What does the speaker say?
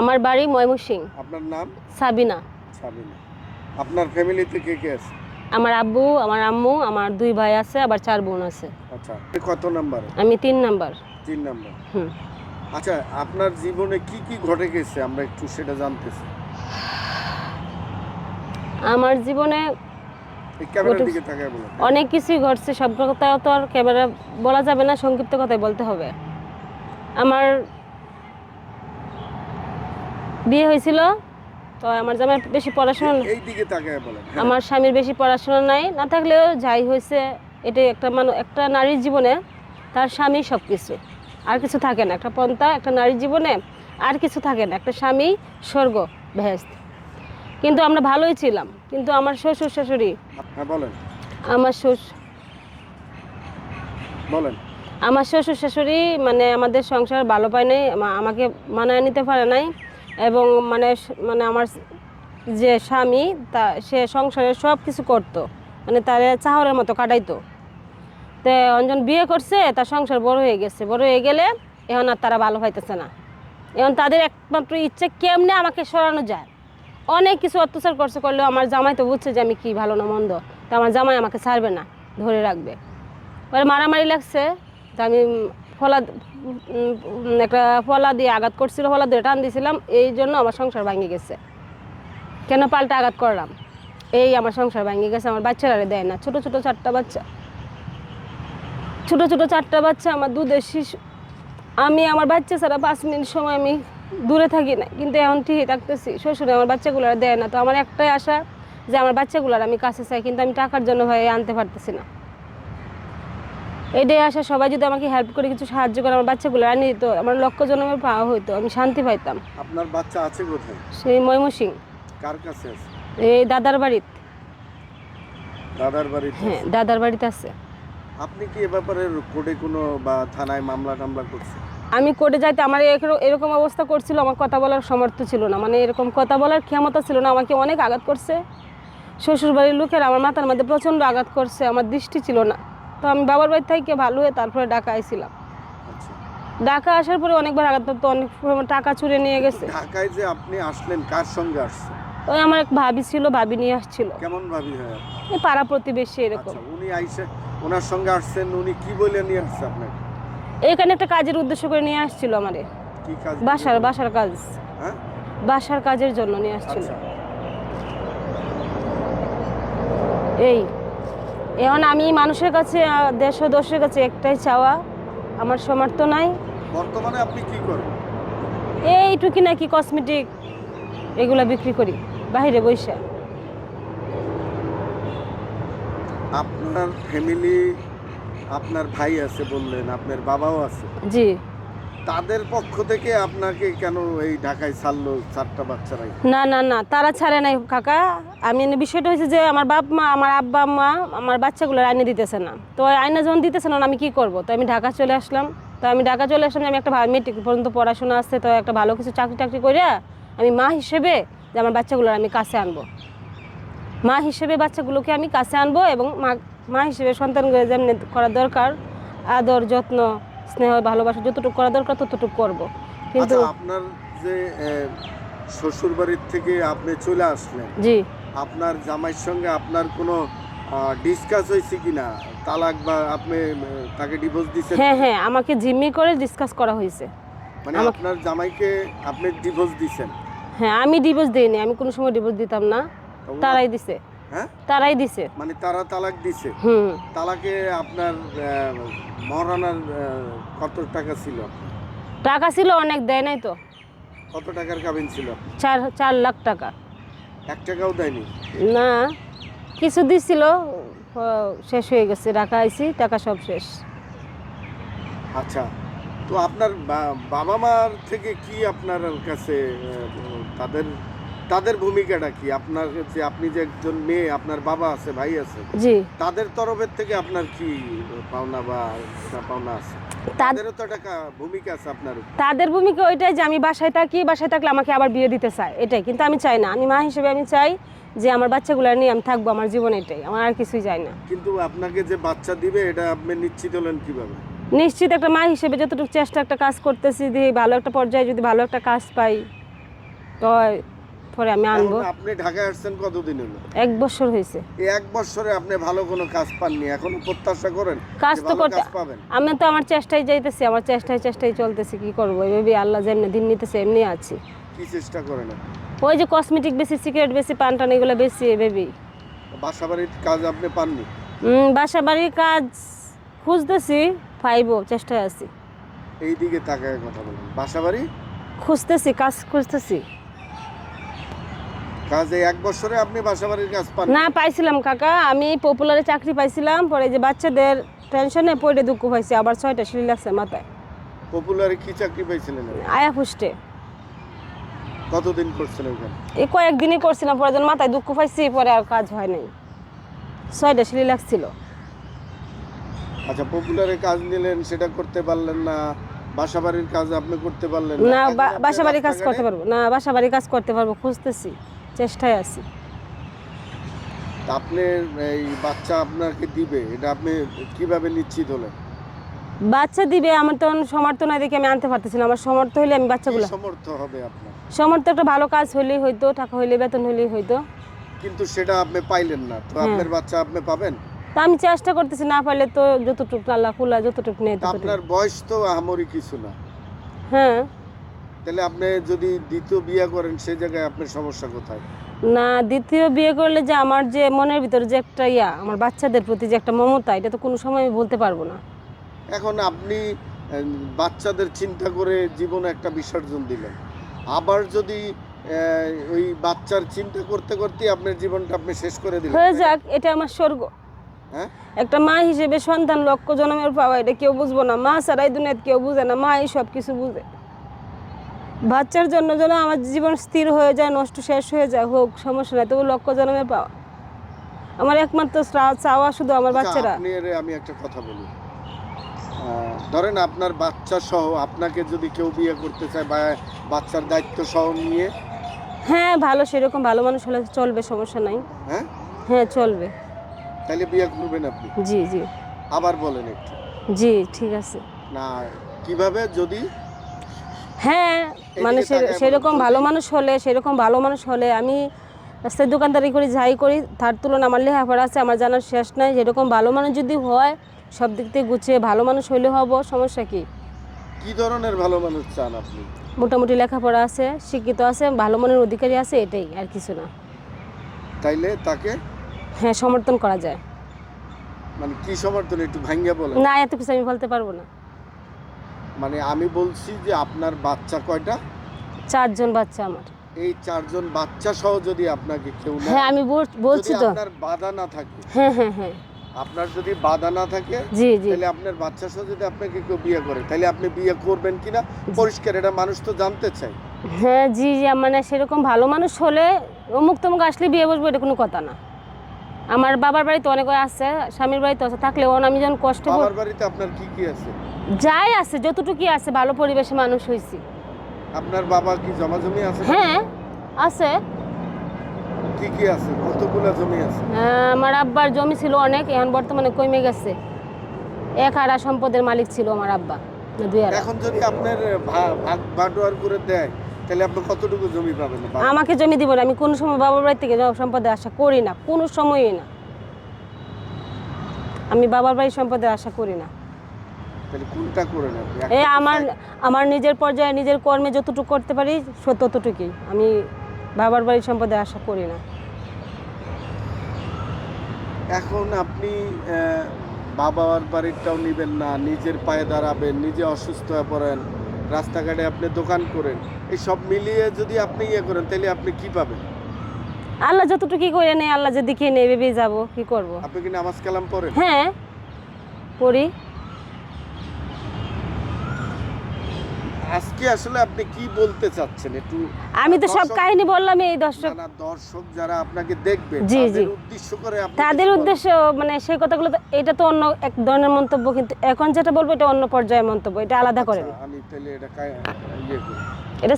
আমার বাড়ি ময়মনসিং। আপনার নাম? সাবিনা। সাবিনা। আপনার ফ্যামিলিতে কে কে আছে? আমার আব্বু আমার আম্মু আমার দুই ভাই আছে আবার চার বোন আছে। আচ্ছা আপনি কত নাম্বার? আমি তিন নাম্বার। তিন নাম্বার। হুম। আচ্ছা আপনার জীবনে কি কি ঘটে গেছে? আমরা একটু সেটা জানতেছি। আমার জীবনে অনেক কিছুই ঘটছে সব কথা তো আর ক্যামেরা বলা যাবে না সংক্ষিপ্ত কথাই বলতে হবে। আমার বিয়ে হয়েছিল। তো আমার জামাই বেশি পড়াশোনা এই দিকে তাকায় বলেন। হ্যাঁ। আমার স্বামীর বেশি পড়াশোনা নাই। না থাকলেও যাই হয়েছে এটাই একটা মানুষ একটা নারীর জীবনে তার স্বামী সব কিছু আর কিছু থাকে না। একটা পন্থা একটা নারীর জীবনে আর কিছু থাকে না। একটা স্বামী স্বর্গ ভেস্ত কিন্তু আমরা ভালোই ছিলাম। কিন্তু আমার শ্বশুর শাশুড়ি হ্যাঁ বলেন। আমার শ্বশুর বলেন। আমার শ্বশুর শাশুড়ি মানে আমাদের সংসার ভালো পায় নাই আমা- আমাকে মানায় নিতে পারে নাই। এবং মানে মানে আমার যে স্বামী, তা, সে সংসারে সব কিছু করতো। মানে তার চাহরের মতো কাটাইতো। তো অঞ্জন বিয়ে করছে, তার সংসার বড় হয়ে গেছে। বড় হয়ে গেলে এখন আর তারা ভালো পাইতেছে না। এখন তাদের একমাত্র ইচ্ছে কেমনে আমাকে সরানো যায়? অনেক কিছু অত্যাচার করছে, করলেও আমার জামাই তো বুঝছে যে আমি কি ভালো না মন্দ। তো আমার জামাই আমাকে ছাড়বে না, ধরে রাখবে। মারামারি লাগছে, তো আমি ফলা একটা ফলা দিয়ে আঘাত করছিল, ফলা দিয়ে টান দিয়েছিলাম এই জন্য আমার সংসার ভাঙে গেছে। কেন পাল্টা আঘাত করলাম? এই আমার সংসার ভাঙে গেছে, আমার বাচ্চারা দেয় না, ছোট ছোট চারটা বাচ্চা। ছোট ছোট চারটা বাচ্চা, আমার দুধের শিশু। আমি আমার বাচ্চা ছাড়া পাঁচ মিনিট সময় আমি দূরে থাকি না, কিন্তু এখন ঠিকই থাকতেছি। শ্বশুরে আমার বাচ্চাগুলো দেয় না, তো আমার একটাই আশা যে আমার বাচ্চাগুলোর আমি কাছে চাই, কিন্তু আমি টাকার জন্য ভাই আনতে পারতেছি না। এটাই আসা সবাই যদি আমাকে হেল্প করে কিছু সাহায্য করে আমার বাচ্চাগুলো আনি দিত আমার লক্ষ্য জন্মের পাওয়া হইতো আমি শান্তি পাইতাম। আপনার বাচ্চা আছে কোথায়? সেই ময়মনসিং কার কাছে আছে? এই দাদার বাড়িতে। দাদার বাড়িতে হ্যাঁ দাদার বাড়িতে আছে। আপনি কি এ ব্যাপারে কোর্টে কোনো বা থানায় মামলা টামলা করছেন? আমি কোর্টে যাইতে আমার এরকম- এরকম অবস্থা করছিল আমার কথা বলার সমর্থ ছিল না। মানে এরকম কথা বলার ক্ষমতা ছিল না আমাকে অনেক আঘাত করছে। শ্বশুর বাড়ির লোকের আমার মাথার মধ্যে প্রচণ্ড আঘাত করছে আমার দৃষ্টি ছিল না। তো আমি বাবার বাড়ি থেকে ভালো হয়ে তারপরে ঢাকা আইছিলাম। আচ্ছা। ঢাকা আসার পরে অনেকবার আঘাত অনেক টাকা চুরে নিয়ে গেছে। ঢাকায় যে আপনি আসলেন কার সঙ্গে আসছেন? ওই আমার এক ভাবি ছিল ভাবি নিয়ে আসছিল। কেমন ভাবি হয়? এই পাড়া প্রতিবেশী এরকম। আচ্ছা উনি আইসে ওনার সঙ্গে আসছেন উনি কি বলে নিয়ে আসছে আপনাকে? এখানে একটা কাজের উদ্দেশ্য করে নিয়ে আসছিল আমারে। কি কাজ? বাসার বাসার কাজ। হ্যাঁ? বাসার কাজের জন্য নিয়ে আসছিল। আচ্ছা। এই এখন আমি মানুষের কাছে দেশ ও দশের কাছে একটাই চাওয়া আমার সমর্থ নাই। বর্তমানে আপনি কি করেন? এইটুকি নাকি কসমেটিক এগুলা বিক্রি করি বাইরে বৈশা আপনার ফ্যামিলি আপনার ভাই আছে বললেন আপনার বাবাও আছে। জি। তাদের পক্ষ থেকে আপনাকে কেন এই ঢাকায় ছাড়লো চারটা বাচ্চারাই না না না, তারা ছাড়ে নাই কাকা। আমি বিষয়টা হয়েছে যে আমার বাপ মা, আমার আব্বা মা, আমার বাচ্চাগুলো আইনে দিতেছে না। তো আইনে যখন দিতেছে না, আমি কি করব? তো আমি ঢাকা চলে আসলাম। তো আমি ঢাকা চলে আসলাম আমি একটা মেট্রিক পর্যন্ত পড়াশোনা আছে, তো একটা ভালো কিছু চাকরি টাকরি করে আমি মা হিসেবে যে আমার বাচ্চাগুলোর আমি কাছে আনব। মা হিসেবে বাচ্চাগুলোকে আমি কাছে আনব এবং মা মা হিসেবে সন্তানগুলো যেমনি করা দরকার, আদর, যত্ন স্নেহ ভালোবাসা যতটুকু করা দরকার ততটুকু করব। কিন্তু আচ্ছা আপনার যে শ্বশুর বাড়ির থেকে আপনি চলে আসলেন জি। আপনার জামাইয়ের সঙ্গে আপনার কোনো ডিসকাস হয়েছে কিনা? তালাক বা আপনি তাকে ডিভোর্স দিচ্ছেন হ্যাঁ হ্যাঁ আমাকে জিম্মি করে ডিসকাস করা হয়েছে। মানে আপনার জামাইকে আপনি ডিভোর্স দিচ্ছেন হ্যাঁ আমি ডিভোর্স দিইনি আমি কোনো সময় ডিভোর্স দিতাম না। তারাই দিছে। হ্যাঁ? তারাই দিছে। মানে তারা তালাক দিছে। হুম। তালাকে আপনার মহারানার কত টাকা ছিল? টাকা ছিল অনেক দেয় নাই তো। কত টাকার কাবিন ছিল? চার চার লাখ টাকা। এক টাকাও দেয়নি? না কিছু দিছিল শেষ হয়ে গেছে টাকা আইছি টাকা সব শেষ। আচ্ছা তো আপনার বাবা মার থেকে কি আপনার কাছে তাদের তাদের ভূমিকাটা কি? আপনার যে আপনি যে একজন মেয়ে আপনার বাবা আছে ভাই আছে জি। তাদের তরফের থেকে আপনার কি পাওনা বা পাওনা আছে? তাদ- তাদেরও তো টাকা ভূমিকা আছে আপনার তাদের ভূমিকা ওইটাই যে আমি বাসায় থাকি বাসায় থাকলে আমাকে আবার বিয়ে দিতে চায় এটাই। কিন্তু আমি চাই না। আমি মা হিসেবে আমি চাই যে আমার বাচ্চাগুলো নিয়ে আমি থাকব আমার জীবন এটাই। আমার আর কিছুই চাই না। কিন্তু আপনাকে যে বাচ্চা দিবে এটা আপনি নিশ্চিত হলেন কীভাবে? নিশ্চিত একটা মা হিসেবে যতটুকু চেষ্টা একটা কাজ করতেছি দিয়ে ভালো একটা পর্যায়ে যদি ভালো একটা কাজ পাই কয় পরে আমি আনব। আপনি ঢাকায় আসছেন কতদিন হলো? এক বছর হয়েছে। এই এক বছরে আপনি ভালো কোনো কাজ পাননি এখনও প্রত্যাশা করেন কাজ তো করতে আমি তো আমার চেষ্টায় যাইতেছি আমার চেষ্টায় চেষ্টায় চলতেছি কি করব? এভাবে আল্লাহ যেমনি দিন নিতেছে এমনি আছি। কি চেষ্টা করেন ওই যে কসমেটিক বেশি সিগারেট বেশি পান টান এগুলো বেশি এভাবেই। বাসাবাড়ির কাজ আপনি পাননি? উম, বাসা বাড়ির কাজ খুঁজতেছি পাইবো চেষ্টায় আছি। এইদিকে তাকায় কথা বলেন। বাসা বাড়ি খুঁজতেছি কাজ খুঁজতেছি। কাজ এক বছরে আপনি বাসা বাড়ির কাজ পান? না পাইছিলাম কাকা। আমি পপুলারে চাকরি পাইছিলাম পরে যে বাচ্চাদের টেনশনে পড়ে দুঃখ পাইছি আবার ছয়টা সিঁড়ি লাগছে মাথায়। পপুলারে কি চাকরি পাইছিলেন আয়া পুষ্টে কতদিন করছেন ওখানে? এই কয়েকদিনই করছিলাম পরে যখন মাথায় দুঃখ পাইছি পরে আর কাজ হয় নাই। ছয়টা সিঁড়ি লাগছিল। আচ্ছা পপুলারে কাজ নিলেন সেটা করতে পারলেন না বাসা বাড়ির কাজ আপনি করতে পারলেন না। এখন বা- আপনি কাজ করতে পারব। না বাসা বাড়ি কাজ করতে পারব খুঁজতেছি। চেষ্টায় আছি। তা আপনি এই বাচ্চা আপনাকে দিবে এটা আপনি কীভাবে নিশ্চিত হলেন? বাচ্চা দিবে আমার তো সমর্থ নাই দেখে আমি আনতে পারতেছি না। আমার সমর্থ হইলে আমি বাচ্চাগুলো সমর্থ হবে আপনার? সমর্থ একটা ভালো কাজ হইলেই হইতো টাকা হইলে বেতন হইলেই হইতো। কিন্তু সেটা আপনি পাইলেন না তো হ্যাঁ। আপনার বাচ্চা আপনি পাবেন? তা আমি চেষ্টা করতেছি না পারলে তো যতটুকু আল্লাহ খুলা যতটুকু নেই তা আপনার বয়স তো আহামরি কিছু না। হ্যাঁ। তাহলে আপনি যদি দ্বিতীয় বিয়ে করেন সেই জায়গায় আপনার সমস্যা কোথায়? না দ্বিতীয় বিয়ে করলে যে আমার যে মনের ভিতরে যে একটা ইয়া আমার বাচ্চাদের প্রতি যে একটা মমতা এটা তো কোনো সময় আমি বলতে পারব না। এখন আপনি বাচ্চাদের চিন্তা করে জীবনে একটা বিসর্জন দিলেন। আবার যদি ওই বাচ্চার চিন্তা করতে করতে আপনার জীবনটা আপনি শেষ করে দিলেন। হয়ে যাক এটা আমার স্বর্গ। হ্যাঁ? একটা মা হিসেবে সন্তান লক্ষ জন্মের পাওয়া এটা কেউ বুঝব না। মা ছাড়াই দুনিয়াতে কেউ বুঝে না। মা এই সব কিছু বুঝে। বাচ্চার জন্য যেন আমার জীবন স্থির হয়ে যায় নষ্ট শেষ হয়ে যায় হোক সমস্যা নাই তবু লক্ষ জন্মের পাওয়া আমার একমাত্র চাওয়া শুধু আমার আচ্ছা, বাচ্চারা। আমি একটা কথা বলি। ধরেন আপনার বাচ্চা সহ আপনাকে যদি কেউ বিয়ে করতে চায় বা বাচ্চার দায়িত্ব সহ নিয়ে? হ্যাঁ ভালো সেরকম ভালো মানুষ হলে চলবে সমস্যা নাই। হ্যাঁ? হ্যাঁ চলবে। তাহলে বিয়ে করবেন আপনি? জি জি। আবার বলেন একটু। জি ঠিক আছে। না কীভাবে? যদি হ্যাঁ মানে সেরকম ভালো মানুষ হলে সেরকম ভালো মানুষ হলে আমি রাস্তায় দোকানদারি করি যাই করি তার তুলনায় আমার লেখাপড়া আছে আমার জানার শেষ নাই। সেরকম ভালো মানুষ যদি হয় সব দিক থেকে গুছিয়ে ভালো মানুষ হইলে হব সমস্যা কি? কি ধরনের ভালো মানুষ চান আপনি? মোটামুটি লেখাপড়া আছে শিক্ষিত আছে ভালো মনের অধিকারী আছে এটাই আর কিছু না। তাইলে তাকে? হ্যাঁ সমর্থন করা যায়। মানে কি সমর্থন একটু ভাঙ্গা বলেন। না এত কিছু আমি বলতে পারব না। মানে আমি বলছি যে আপনার বাচ্চা কয়টা? চারজন বাচ্চা আমার। এই চারজন বাচ্চা সহ যদি আপনাকে কেউ হ্যাঁ আমি বল- বলছি তো। আপনার বাধা না থাকে হ্যাঁ হ্যাঁ হ্যাঁ। আপনার যদি বাধা না থাকে জি জি। তাহলে আপনার বাচ্চা সহ যদি আপনাকে কেউ বিয়ে করে তাহলে আপনি বিয়ে করবেন কিনা? পরিষ্কার এটা মানুষ তো জানতে চায়। হ্যাঁ জি জি মানে সেরকম ভালো মানুষ হলে অমুক তমুক আসলে বিয়ে বসবো এটা কোনো কথা না। আমার বাবার বাড়িতে অনেক আছে স্বামীর বাড়িতে আছে থাকলেও আমি যখন কষ্ট বাবার বাড়িতে আপনার কি কি আছে যাই আছে যতটুকুই আছে ভালো পরিবেশে মানুষ হয়েছি আপনার বাবা কি জমা জমি আছে হ্যাঁ আছে কি কি আছে কতগুলা জমি আছে হ্যাঁ, আমার আব্বার জমি ছিল অনেক এখন বর্তমানে কমে গেছে এক আড়া সম্পদের মালিক ছিল আমার আব্বা দুই আড়া এখন যদি আপনার ভাগ বাটোয়ার করে দেয় তাহলে আপনি কতটুকু জমি পাবেন? আমাকে জমি দিব না আমি কোনো সময় বাবার বাড়ি থেকে জব সম্পদে আশা করি না কোনো সময়ই না। আমি বাবার বাড়ির সম্পদের আশা করি না। তাহলে কোনটা করে এই আমার আমার নিজের পর্যায়ে নিজের কর্মে যতটুকু করতে পারি ততটুকুই। আমি বাবার বাড়ির সম্পদের আশা করি না। এখন আপনি বাবার বাড়িটাও নিবেন না নিজের পায়ে দাঁড়াবেন নিজে অসুস্থ হয়ে পড়েন। রাস্তাঘাটে আপনি দোকান করেন এই সব মিলিয়ে যদি আপনি ইয়ে করেন তাহলে আপনি কি পাবেন? আল্লাহ যতটুকু করে নেই আল্লাহ যেদিকে নেই ভেবেই যাব কি করব। আপনি কি নামাজ কালাম পড়েন? হ্যাঁ পড়ি। আজকে আসলে আপনি কি বলতে চাচ্ছেন? একটু আমি তো সব কাহিনী বললাম এই দর্শক না, দর্শক যারা আপনাকে দেখবে জি, তাদের জি। উদ্দেশ্য করে আপনি তাদের উদ্দেশ্য মানে সেই কথাগুলো তো এটা তো অন্য এক ধরনের মন্তব্য কিন্তু এখন যেটা বলব এটা অন্য পর্যায়ের মন্তব্য এটা আলাদা করেন আচ্ছা, আমি তাহলে এটা